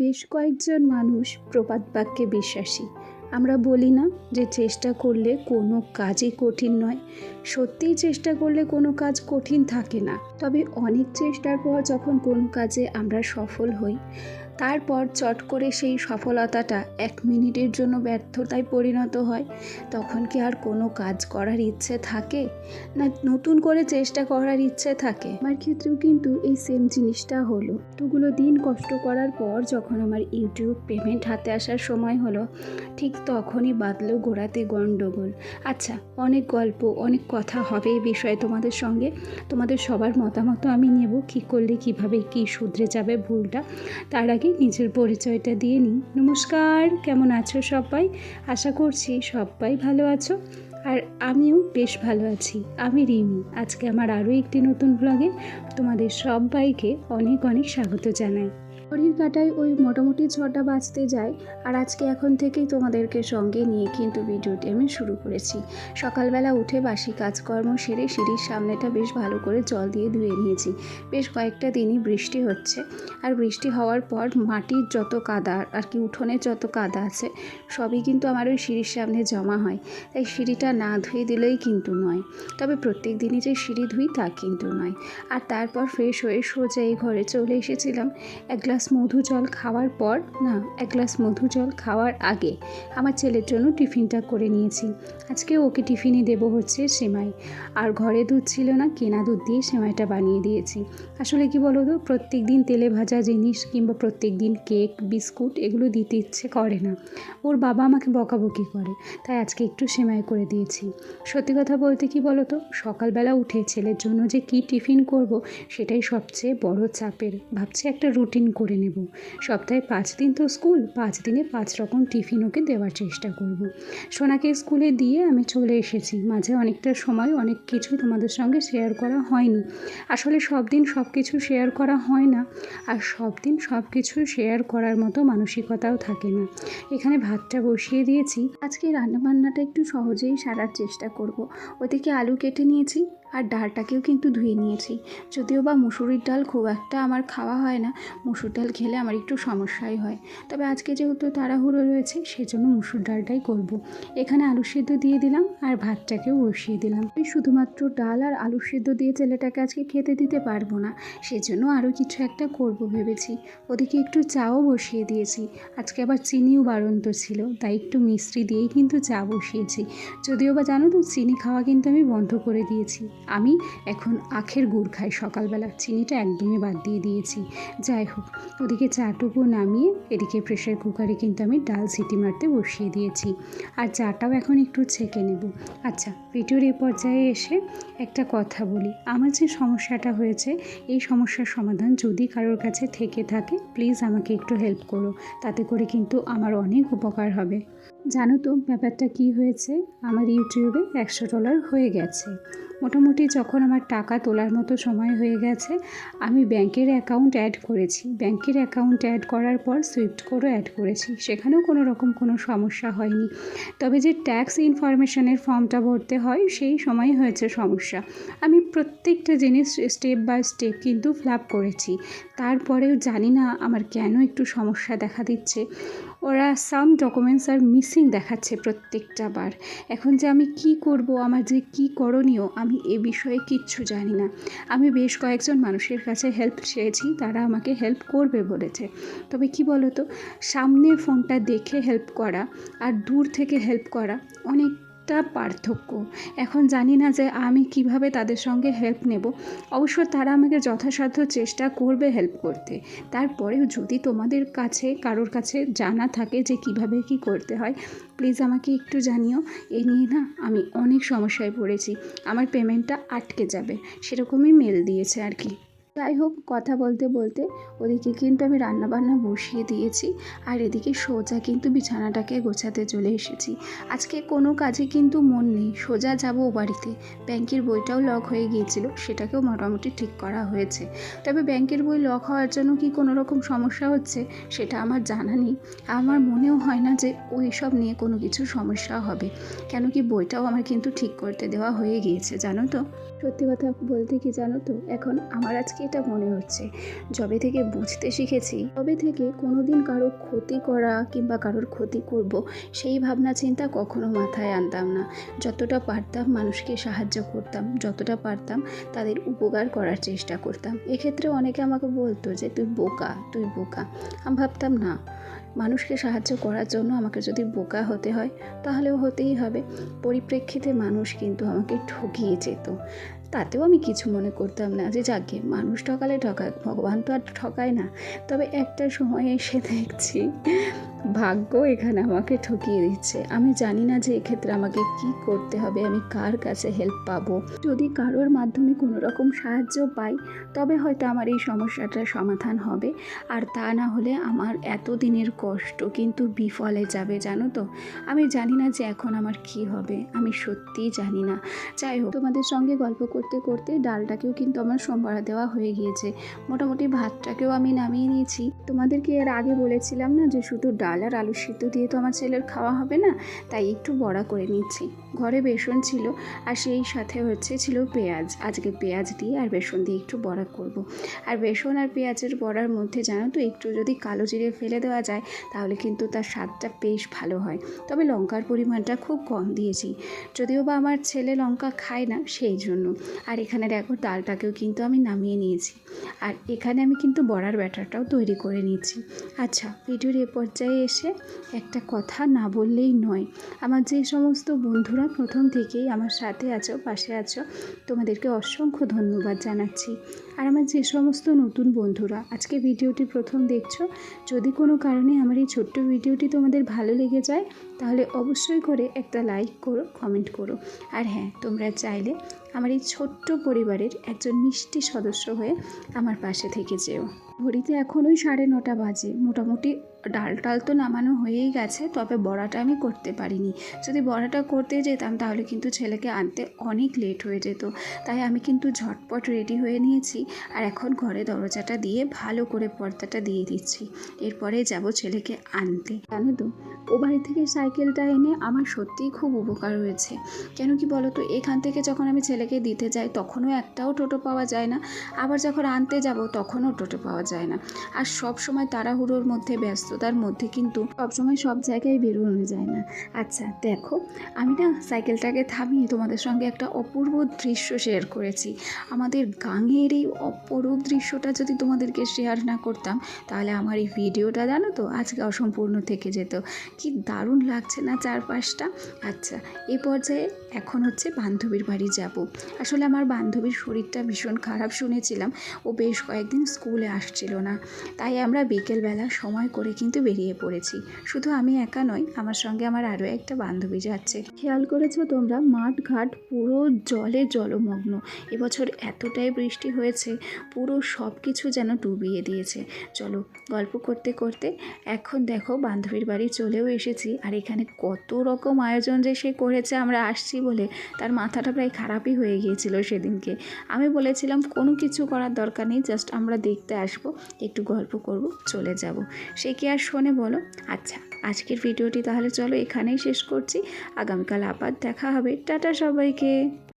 বেশ কয়েকজন মানুষ প্রপাত বাক্যে বিশ্বাসী। আমরা বলি না যে চেষ্টা করলে কোনো কাজই কঠিন নয়। সত্যিই চেষ্টা করলে কোনো কাজ কঠিন থাকে না। তবে অনেক চেষ্টার পর যখন কোনো কাজে আমরা সফল হই তারপর চট করে সেই সফলতাটা এক মিনিটের জন্য ব্যর্থতায় পরিণত হয়। তখন কি আর কোনো কাজ করার ইচ্ছে থাকে? না, নতুন করে চেষ্টা করার ইচ্ছে থাকে। আমার ক্ষেত্রেও কিন্তু এই সেম জিনিসটা হলো। এতগুলো দিন কষ্ট করার পর যখন আমার ইউটিউব পেমেন্ট হাতে আসার সময় হলো, ঠিক তখনই বাদলো গোড়াতে গণ্ডগোল আচ্ছা অনেক গল্প, অনেক কথা হবে এই বিষয়ে তোমাদের সঙ্গে। তোমাদের সবার মতামত আমি নেব। কী করলে, কীভাবে, কি শুধরে যাবে ভুলটা? তার আগে নিজের পরিচয়টা দিয়ে নিই। নমস্কার, কেমন আছো সবাই? আশা করছি সবাই ভালো আছো। আর আমিও বেশ ভালো আছি। আমি রিমি। আজকে আমার আরও একটি নতুন ব্লগে তোমাদের সবাইকে অনেক অনেক স্বাগত জানাই। ঘড়ির কাটায় ওই মোটামুটি ছটা বাজতে যায়। আর আজকে এখন থেকেই তোমাদেরকে সঙ্গে নিয়ে কিন্তু ভিডিওটি আমি শুরু করেছি। সকালবেলা উঠে বাসি কাজকর্ম সেরে সিঁড়ির সামনেটা বেশ ভালো করে জল দিয়ে ধুয়ে নিয়েছি। বেশ কয়েকটা দিনই বৃষ্টি হচ্ছে। আর বৃষ্টি হওয়ার পর মাটির যত কাদা আর কি উঠোনের যত কাদা আছে, সবই কিন্তু আমার ওই সিঁড়ির সামনে জমা হয়। তাই সিঁড়িটা না ধুয়ে দিলেই কিন্তু নয়। তবে প্রত্যেক দিনই যে সিঁড়ি ধুই তা কিন্তু নয়। আর তারপর ফ্রেশ হয়ে সোজা এই ঘরে চলে এসেছিলাম। এক গ্লাস মধু জল খাওয়ার পর, না, এক গ্লাস মধু জল খাওয়ার আগে আমার ছেলের জন্য টিফিনটা করে নিয়েছি। আজকে ওকে টিফিনে দেবো হচ্ছে সেমাই। আর ঘরে দুধ ছিল না, কেনা দুধ দিয়ে সেমাইটা বানিয়ে দিয়েছি। আসলে কি বলো তো প্রত্যেক দিন তেলে ভাজা জিনিস কিংবা প্রত্যেক দিন কেক, বিস্কুট এগুলো দিতে ইচ্ছে করে না। ওর বাবা আমাকে বকাবকি করে, তাই আজকে একটু সেমাই করে দিয়েছি। সত্যি কথা বলতে কি বলো তো সকালবেলা উঠে ছেলের জন্য যে কি টিফিন করব, সেটাই সবচেয়ে বড় চাপের। ভাবছি একটা রুটিন করে নেব। সপ্তাহে পাঁচ দিন তো স্কুল, পাঁচ দিনে পাঁচ রকম টিফিন ওকে দেওয়ার চেষ্টা করব। সোনাকে স্কুলে দিয়ে আমি চলে এসেছি। মাঝে অনেকটা সময় অনেক কিছু তোমাদের সঙ্গে শেয়ার করা হয়নি। আসলে সব দিন সব কিছু শেয়ার করা হয় না। আর সব দিন সব কিছু শেয়ার করার মতো মানসিকতাও থাকে না। এখানে ভাতটা বসিয়ে দিয়েছি। আজকে রান্নাবান্নাটা একটু সহজেই সারার চেষ্টা করব। ওদিকে আলু কেটে নিয়েছি। আর ডালটাকেও কিন্তু ধুয়ে নিয়েছি। যদিও বা মুসুরির ডাল খুব একটা আমার খাওয়া হয় না, মুসুর ডাল খেলে আমার একটু সমস্যাই হয়। তবে আজকে যেহেতু তাড়াহুড়ো রয়েছে, সেজন্য মুসুর ডালটাই করব। এখানে আলু সেদ্ধ দিয়ে দিলাম আর ভাতটাকেও বসিয়ে দিলাম। আমি শুধুমাত্র ডাল আর আলু সেদ্ধ দিয়ে ছেলেটাকে আজকে খেতে দিতে পারব না, সেজন্য আরও কিছু একটা করব ভেবেছি। ওদিকে একটু চাও বসিয়ে দিয়েছি। আজকে আবার চিনিও বাড়ন্ত ছিল, তাই একটু মিষ্টি দিয়েই কিন্তু চা বসিয়েছি। যদিও বা জানো তো, চিনি খাওয়া কিন্তু আমি বন্ধ করে দিয়েছি। আমি এখন আখের গুড় খাই। সকালবেলা চিনিটা একদমই বাদ দিয়ে দিয়েছি। যাই হোক, ওদিকে চাটুকু নামিয়ে এদিকে প্রেশার কুকারে কিন্তু আমি ডাল সিটি মারতে বসিয়ে দিয়েছি। আর চাটাও এখন একটু ছেঁকে নেব। আচ্ছা ভিডিওর এই পর্যায়ে এসে একটা কথা বলি। আমার যে সমস্যাটা হয়েছে, এই সমস্যার সমাধান যদি কারোর কাছে থেকে থাকে প্লিজ আমাকে একটু হেল্প করো। তাতে করে কিন্তু আমার অনেক উপকার হবে। জানো তো ব্যাপারটা কি হয়েছে? আমার ইউটিউবে একশো ডলার হয়ে গেছে। মোটামুটি যখন আমার টাকা তোলার মতো সময় হয়ে গেছে, আমি ব্যাংকের অ্যাকাউন্ট অ্যাড করেছি। ব্যাংকের অ্যাকাউন্ট অ্যাড করার পর সুইফট কোডও অ্যাড করেছি। সেখানেও কোনো রকম কোনো সমস্যা হয়নি। তবে যে ট্যাক্স ইনফরমেশনের ফর্মটা ভরতে হয়, সেই সময় হয়েছে সমস্যা। আমি প্রত্যেকটা জিনিস স্টেপ বাই স্টেপ কিন্তু ফিল আপ করেছি। তারপরেও জানি না আমার কেন একটু সমস্যা দেখা দিচ্ছে। ওরা সাম ডকুমেন্টস আর মিসিং দেখাচ্ছে প্রত্যেকটা বার। এখন যে আমি কি করব, আমার যে কি করণীয়, আমি এ বিষয়ে কিচ্ছু জানি না। আমি বেশ কয়েকজন মানুষের কাছে হেল্প চেয়েছি, তারা আমাকে হেল্প করবে বলেছে। তবে কি বলো তো সামনে ফোনটা দেখে হেল্প করা আর দূর থেকে হেল্প করা অনেক একটা পার্থক্য। এখন জানি না যে আমি কীভাবে তাদের সঙ্গে হেল্প নেব। অবশ্য তারা আমাকে যথাসাধ্য চেষ্টা করবে হেল্প করতে। তারপরেও যদি তোমাদের কাছে, কারোর কাছে জানা থাকে যে কীভাবে কি করতে হয় প্লিজ আমাকে একটু জানিও। এ নিয়ে না আমি অনেক সমস্যায় পড়েছি। আমার পেমেন্টটা আটকে যাবে। সেরকমই মেল দিয়েছে আর কি। যাই হোক, কথা বলতে বলতে ওদিকে কিন্তু আমি রান্নাবান্না বসিয়ে দিয়েছি আর এদিকে সোজা কিন্তু বিছানাটাকে গোছাতে চলে এসেছি। আজকে কোনো কাজে কিন্তু মন নেই, সোজা যাব ও বাড়িতে। ব্যাংকের বইটাও লক হয়ে গিয়েছিল, সেটাকেও মোটামুটি ঠিক করা হয়েছে। তবে ব্যাংকের বই লক হওয়ার জন্য কি কোনো রকম সমস্যা হচ্ছে, সেটা আমার জানা নেই। আমার মনেও হয় না যে ওই সব নিয়ে কোনো কিছু সমস্যা হবে। কেন কি বইটাও আমার কিন্তু ঠিক করতে দেওয়া হয়ে গিয়েছে, জানো তো? সত্যি কথা বলতে কি জানো তো, এখন আমার আজকে এটা মনে হচ্ছে? যবে থেকে বুঝতে শিখেছি, তবে থেকে কোনো দিন কারও ক্ষতি করা কিংবা কারোর ক্ষতি করব, সেই ভাবনা চিন্তা কখনো মাথায় আনতাম না। যতটা পারতাম মানুষকে সাহায্য করতাম, যতটা পারতাম তাদের উপকার করার চেষ্টা করতাম। এক্ষেত্রে অনেকে আমাকে বলতো যে, তুই বোকা তুই বোকা। আমি ভাবতাম, না, মানুষকে সাহায্য করার জন্য আমাকে যদি বোকা হতে হয়, তাহলেও হতেই হবে। পরিপ্রেক্ষিতে মানুষ কিন্তু আমাকে ঠকিয়ে যেত। তাতেও আমি কিছু মনে করতাম না যে যাকে, মানুষ ঠকালে ঠকায় ভগবান তো আর ঠকায় না। তবে একটা সময় এসে দেখছি ভাগ্য এখানে আমাকে ঠকিয়ে দিচ্ছে। আমি জানি না যে এক্ষেত্রে আমাকে কি করতে হবে, আমি কার কাছে হেল্প পাবো। যদি কারোর মাধ্যমে কোনো রকম সাহায্য পাই, তবে হয়তো আমার এই সমস্যাটার সমাধান হবে। আর তা না হলে আমার এত দিনের কষ্ট কিন্তু বিফলে যাবে, জানো তো? আমি জানি না যে এখন আমার কি হবে, আমি সত্যিই জানি না। যাই হোক, তোমাদের সঙ্গে গল্প করতে করতে ডালটাকেও কিন্তু আমার সোমবার দেওয়া হয়ে গিয়েছে। মোটামুটি ভাতটাকেও আমি নামিয়ে নিয়েছি। তোমাদেরকে এর আগে বলেছিলাম না যে শুধু ডাল আর আলু সিদ্ধ দিয়ে তো আমার ছেলের খাওয়া হবে না, তাই একটু বড়া করে নিচ্ছি। ঘরে বেসন ছিল আর সেই সাথে হচ্ছে ছিল পেঁয়াজ। আজকে পেঁয়াজ দিয়ে আর বেসন দিয়ে একটু বড়া করব। আর বেসন আর পেঁয়াজের বড়ার মধ্যে জানো তো, একটু যদি কালো জিরে ফেলে দেওয়া যায়, তাহলে কিন্তু তার স্বাদটা বেশ ভালো হয়। তবে লঙ্কার পরিমাণটা খুব কম দিয়েছি। যদিও বা আমার ছেলে লঙ্কা খায় না, সেই জন্য। আর এখানে দেখো ডালটাকেও কিন্তু আমি নামিয়ে নিয়েছি। আর এখানে আমি কিন্তু বড়ার ব্যাটারটাও তৈরি করে নিয়েছি আচ্ছা ভিডিওর এ পর্যায়ে এসে একটা কথা না বললেই নয়। আমার যে সমস্ত বন্ধুরা প্রথম থেকেই আমার সাথে আছো, পাশে আছো, তোমাদেরকে অসংখ্য ধন্যবাদ জানাচ্ছি। আর আমার যে সমস্ত নতুন বন্ধুরা, আজকে ভিডিওটি প্রথম দেখছ, যদি কোনো কারণে আমার এই ছোট্ট ভিডিওটি তোমাদের ভালো লেগে যায়, তাহলে অবশ্যই করে একটা লাইক করো, কমেন্ট করো। আর হ্যাঁ তোমরা চাইলে আমার এই ছোট্ট পরিবারের একজন মিষ্টি সদস্য হয়ে আমার পাশে থেকে যেও। ঘড়িতে এখন ওই সাড়ে নটা বাজে। মোটামুটি ডাল টাল তো নামানো হয়েই গেছে, তবে বড়াটা আমি করতে পারিনি। যদি বড়াটা করতে যেতাম, তাহলে কিন্তু ছেলেকে আনতে অনেক লেট হয়ে যেত। তাই আমি কিন্তু ঝটপট রেডি হয়ে নিয়েছি, আর এখন ঘরে দরজাটা দিয়ে ভালো করে পর্দাটা দিয়ে দিচ্ছি। এরপরে যাব ছেলেকে আনতে। জানো তো, ও বাড়ি থেকে সাইকেলটা এনে আমার সত্যিই খুব উপকার হয়েছে। কেন কি বলো তো, এখান থেকে যখন আমি ছেলেকে দিতে যাই তখনও একটাও টোটো পাওয়া যায় না। আবার যখন আনতে যাব, তখনও টোটো পাওয়া যায় না। আর সব সময় তাড়াহুড়োর মধ্যে, ব্যস্ততার মধ্যে কিন্তু সবসময় সব জায়গায় বেরোনো যায় না। আচ্ছা দেখো, আমি না সাইকেলটাকে থামিয়ে তোমাদের সঙ্গে একটা অপূর্ব দৃশ্য শেয়ার করেছি। আমাদের গাঙের এই অপরূপ দৃশ্যটা যদি তোমাদেরকে শেয়ার না করতাম, তাহলে আমার এই ভিডিওটা জানো তো আজকে অসম্পূর্ণ থেকে যেত। কি দারুণ লাগছে না চারপাশটা? আচ্ছা এ পর্যায়ে এখন হচ্ছে বান্ধবীর বাড়ি যাব। আসলে আমার বান্ধবীর শরীরটা ভীষণ খারাপ শুনেছিলাম। ও বেশ কয়েকদিন স্কুলে আসছিল না। তাই আমরা বিকেলবেলা সময় করে কিন্তু বেরিয়ে পড়েছি। শুধু আমি একা নই, আমার সঙ্গে আমার আরও একটা বান্ধবী যাচ্ছে। খেয়াল করেছ তোমরা মাঠ ঘাট পুরো জলে জলমগ্ন। এবছর এতটাই বৃষ্টি হয়েছে, পুরো সব কিছু যেন ডুবিয়ে দিয়েছে। চলো, গল্প করতে করতে এখন দেখো বান্ধবীর বাড়ি চলেও এসেছি। আর এখানে কত রকম আয়োজন যে সে করেছে, আমরা আসছি বলে। তার মাথাটা প্রায় খারাপই হয়ে গিয়েছিল সেদিনকে। আমি বলেছিলাম, কোনো কিছু করার দরকার নেই জাস্ট আমরা দেখতে আসব, একটু গল্প করব, চলে যাব। সে কি আর শোনে বলো? আচ্ছা আজকের ভিডিওটি তাহলে চলো এখানেই শেষ করছি। আগামীকাল আবার দেখা হবে। টাটা সবাইকে।